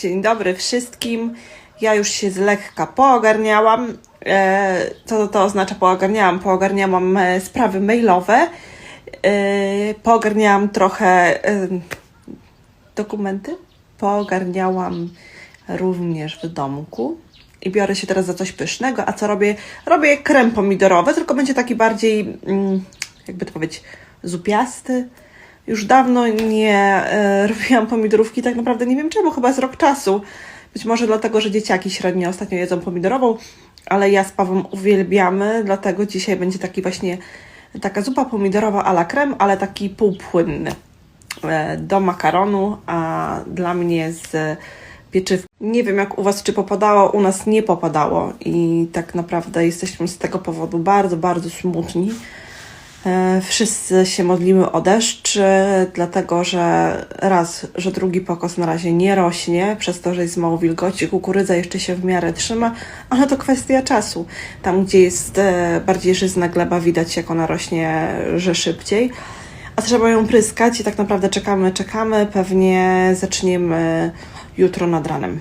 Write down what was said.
Dzień dobry wszystkim. Ja już się z lekka poogarniałam. E, co to, oznacza poogarniałam? Poogarniałam e, sprawy mailowe. E, poogarniałam trochę dokumenty. Poogarniałam również w domku. I biorę się teraz za coś pysznego. A co robię? Robię krem pomidorowy, tylko będzie taki bardziej, mm, jakby to powiedzieć, zupiasty. Już dawno nie e, robiłam pomidorówki, tak naprawdę nie wiem czemu, chyba z rok czasu. Być może dlatego, że dzieciaki średnio ostatnio jedzą pomidorową, ale ja z Pawłem uwielbiamy, dlatego dzisiaj będzie taki właśnie taka zupa pomidorowa a la creme, ale taki półpłynny e, do makaronu, a dla mnie z pieczywką. Nie wiem jak u Was, czy popadało, u nas nie popadało i tak naprawdę jesteśmy z tego powodu bardzo, bardzo smutni. E, Wszyscy się modlimy o deszcz, e, dlatego że raz, że drugi pokos na razie nie rośnie, przez to, że jest mało wilgoci, kukurydza jeszcze się w miarę trzyma, ale to kwestia czasu. Tam, gdzie jest e, bardziej żyzna gleba, widać jak ona rośnie, że szybciej. A trzeba ją pryskać i tak naprawdę czekamy, czekamy, pewnie zaczniemy jutro nad ranem.